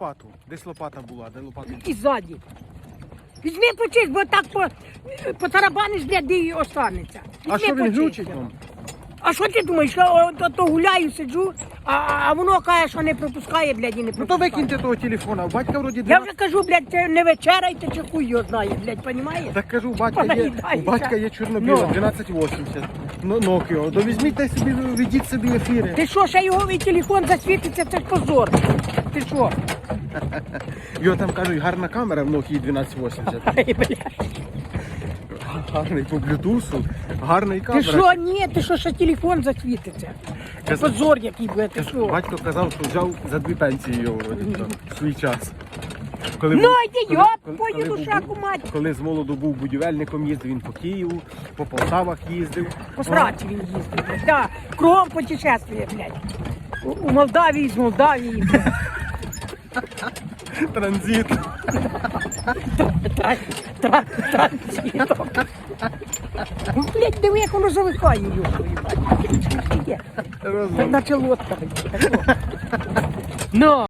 Лопату. Десь лопата була, де лопата? І ззаді. Візьми почисть, бо так по, по тарабаниш, блядь, де і останеться. А що він глючить вам? А що ти думаєш, що о, то, то гуляю, сиджу, а, а воно каже, що не пропускає, блядь, і не Ну пропускає. то викиньте того телефона. У батька вроді Я вже кажу, блядь, це не вечеряйте, чи хуй його знає, блядь, понімаєш? Так кажу, у батька є, Понаїдається. у батька є чорно-біла, Ну. 1280. Ну, Nokia. То візьміть та собі, ведіть собі ефіри. Ти що, ще його і телефон засвітиться, це ж позор. Ти що? Його там кажуть, гарна камера в Nokia 1280. Ай, блядь. Гарний по блютусу, гарний Ти камера. що, ні, ти що, ще телефон засвітиться? Це Казав- позор який буде, ти що? Батько казав, що взяв за дві пенсії його там, в свій час. Коли Ну, був- коли- коли- коли був- душаку мать. Коли з молоду був будівельником, їздив він по Києву, по Полтавах їздив. По сраці він їздить, блядь. Да, кругом путешествує, блядь. У, у Молдавії, з Молдавії. Транзит. Тра- тра- Транзитом. Ну, Блядь, диви, як воно завихає. Розум. Наче лодка, блядь. Ну.